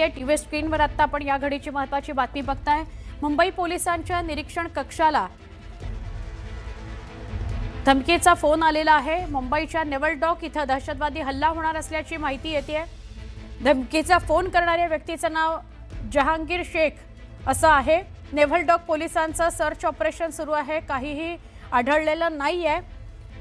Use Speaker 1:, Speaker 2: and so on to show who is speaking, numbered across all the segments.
Speaker 1: माहिती आहे टीव्ही स्क्रीनवर आता आपण या घडीची महत्वाची बातमी बघताय. मुंबई पोलिसांच्या निरीक्षण कक्षाला धमकीचा फोन आलेला आहे. मुंबईच्या नेवल डॉक इथं दहशतवादी हल्ला होणार असल्याची माहिती येते धमकीचा फोन करणाऱ्या व्यक्तीचं नाव जहांगीर शेख असं आहे. नेव्हल डॉक पोलिसांचं सर्च ऑपरेशन सुरू आहे. काहीही आढळलेलं नाही आहे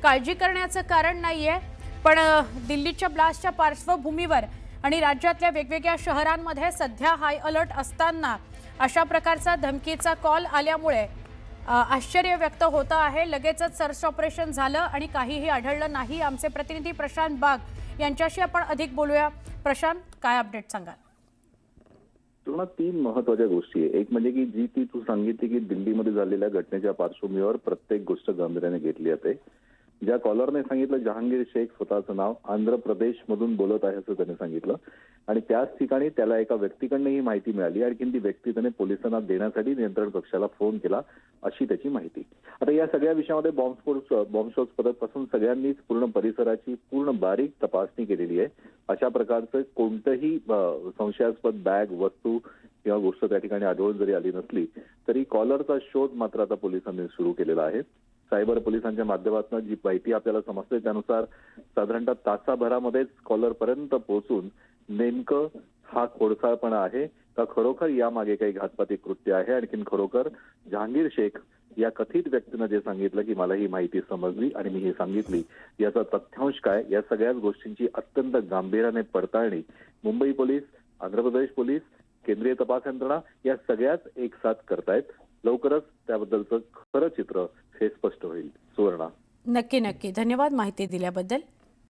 Speaker 1: काळजी करण्याचं कारण नाही आहे पण दिल्लीच्या ब्लास्टच्या पार्श्वभूमीवर आणि राज्यातल्या वेगवेगळ्या शहरांमध्ये सध्या हाय अलर्ट असताना अशा प्रकारचा धमकीचा कॉल आल्यामुळे आश्चर्य व्यक्त होतं आहे. लगेचच सर्च ऑपरेशन झालं आणि काहीही आढळलं नाही. आमचे प्रतिनिधी प्रशांत बाग यांच्याशी आपण अधिक बोलूया. प्रशांत काय अपडेट सांगाल?
Speaker 2: तुला तीन महत्त्वाच्या गोष्टी आहे एक म्हणजे की जी ती तू सांगितली की दिल्लीमध्ये झालेल्या घटनेच्या पार्श्वभूमीवर प्रत्येक गोष्ट गांभीर्याने घेतली जाते. ज्या कॉलरने सांगितलं जहांगीर शेख स्वतःचं नाव आंध्र प्रदेश मधून बोलत आहे असं त्याने सांगितलं. आणि त्याच ठिकाणी त्याला एका व्यक्तीकडनं ही माहिती मिळाली. आणखी ती व्यक्ती त्याने पोलिसांना देण्यासाठी नियंत्रण कक्षाला फोन केला अशी त्याची माहिती. आता या सगळ्या विषयामध्ये बॉम्बस्फोट बॉम्बस्फोट पथकपासून सगळ्यांनीच पूर्ण परिसराची पूर्ण बारीक तपासणी केलेली आहे. अशा प्रकारचं कोणतंही संशयास्पद बॅग वस्तू किंवा गोष्ट त्या ठिकाणी आढळून जरी आली नसली तरी कॉलरचा शोध मात्र आता पोलिसांनी सुरू केलेला आहे. सायबर पोलिसांच्या माध्यमातून जी माहिती आपल्याला समजते त्यानुसार साधारणतः तासाभरामध्येच कॉलर पर्यंत पोहोचून नेमकं हा खोडसाळपणा आहे का खरोखर यामागे काही घातपाती कृत्य आहे? आणखीन खरोखर जहांगीर शेख या कथित व्यक्तीनं जे सांगितलं की मला ही माहिती समजली आणि मी हे सांगितली याचा तथ्यांश काय? या सगळ्याच गोष्टींची अत्यंत गांभीर्याने पडताळणी मुंबई पोलीस आंध्र प्रदेश पोलीस केंद्रीय तपास यंत्रणा या सगळ्याच एक साथ करतायत. लवकरच त्याबद्दलचं खरं चित्र हे स्पष्ट होईल. सुवर्णा.
Speaker 1: नक्की नक्की. धन्यवाद माहिती दिल्याबद्दल.